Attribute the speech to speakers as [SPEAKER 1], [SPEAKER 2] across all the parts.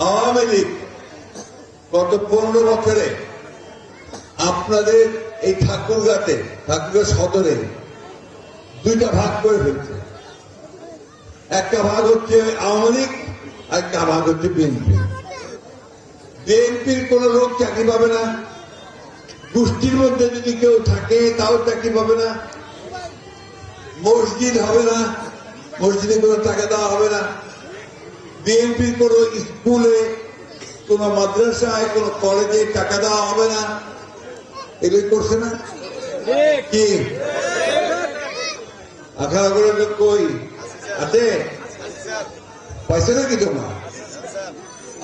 [SPEAKER 1] আওয়ামী লীগ গত পনেরো বছরে আপনাদের এই ঠাকুরগাতে ঠাকুরগাঁ সদরে দুইটা ভাগ করে ফেলছে। একটা ভাগ হচ্ছে আওয়ামী লীগ, আর একটা ভাগ হচ্ছে বিএনপি। বিএনপির কোন লোক চাকরি পাবে না। গোষ্ঠীর মধ্যে যদি কেউ থাকে, তাও চাকরি পাবে না। মসজিদ হবে না। মসজিদে কোনো টাকা দেওয়া হবে না। বিএনপির কোন স্কুলে, কোন মাদ্রাসায়, কোন কলেজে টাকা দেওয়া হবে না? এগুলি করছে না? কি? আখাড়া করে কই? আছে? পয়সা নাকি তোমার?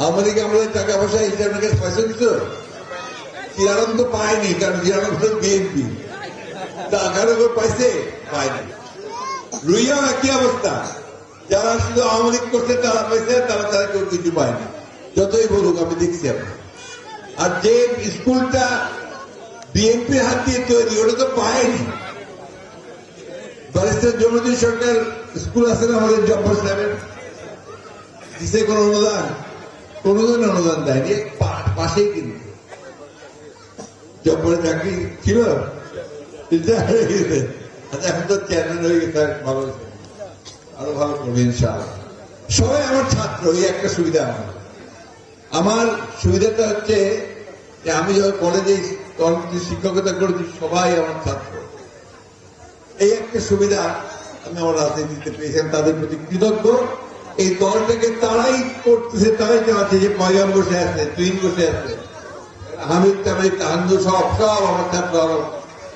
[SPEAKER 1] আমাদের আমাদের টাকা পয়সা ইসলামের কাছে পয়সা দিত? চিরারম তো পায়নি, কারণ চিরারম তো বিএনপি টাকার উপর পাইছে পায়নি। রুইয়াও একই অবস্থা? যারা শুধু আওয়ামী করছে, তারা পাইছে, তারা তারা কেউ কিছু পায়নি যতই বলুক, আমি দেখছি আমি আর যে স্কুলটা বিএনপির হাত দিয়ে তৈরি, ওটা তো পায়নি। ব্যারিস্টার জমিদিন সরকার স্কুল আছে না আমাদের জব্বর সাহেবের দিছে কোন অনুদান? কোনদিন অনুদান দেয়নি পা- পাশেই কিন্তু জব্বরের চাকরি ছিল? এখন তো চেয়ারম্যান হয়ে গেছে ভালো। আরও ভালো করবে সবাই আমার ছাত্র, এই একটা সুবিধা আমার। আমার সুবিধাটা হচ্ছে যে আমি যখন কলেজে কর্মসূচি শিক্ষকতা করেছি, সবাই আমার ছাত্র। এই একটা সুবিধা আমি আমার রাজনীতিতে পেয়েছিলাম, তাদের প্রতি কৃতজ্ঞ। এই দলটাকে তারাই করতেছে, তারাই চালাচ্ছে যে পয়গাম বসে আছে তুইন বসে আছে, হামিদ তামিদ তাহান্দু সব সব আমার ছাত্র আরও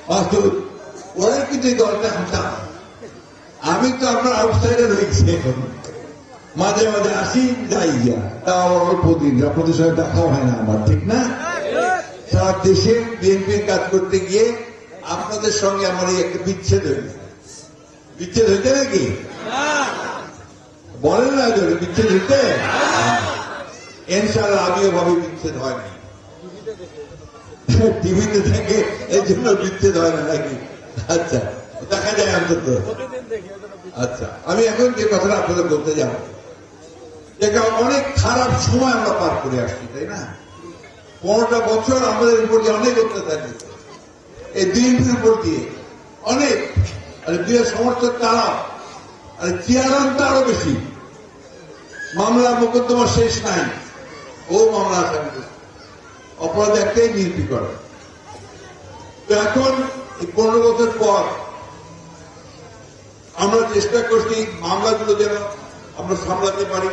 [SPEAKER 1] মাসুদ ওরাই কিন্তু এই দলটা চালায়। আমি তো আপনার আউটসাইডে রয়েছি এখন। মাঝে মাঝে আসি, যাই গিয়া। তাও অল্প দিন। আপনাদের সঙ্গে দেখাও হয় না আমার, ঠিক না? সারা দেশে বিএনপির কাজ করতে গিয়ে আপনাদের সঙ্গে আমার এই একটা বিচ্ছেদ হয়েছে বিচ্ছেদ হইতে নাকি বলেন না যদি বিচ্ছেদ হইতে। ইনশাল্লাহ আমিও ভাবে বিচ্ছেদ হয় না টিভিতে থেকে এই জন্য বিচ্ছেদ হয় না নাকি? আচ্ছা। দেখা যায় অন্তত আচ্ছা আমি এখন যে কথাটা আপনাদের বলতে যাব এটা অনেক খারাপ সময় আমরা পার করে আসছি, তাই না? পনেরোটা বছর আমাদের উপর দিয়ে অনেক অত্যাচার দিত এই বিএনপির উপর দিয়ে অনেক, আর বিয়ের সমর্থক তারা, আর চেয়ারাম তো আরও বেশি। মামলা মোকদ্দমা শেষ নাই, ও মামলা আসামি অপরাধ একটাই বিএনপি করে তো এখন এই পনেরো বছর পর আমরা চেষ্টা করছি মামলাগুলো যেন আমরা সামলাতে পারি।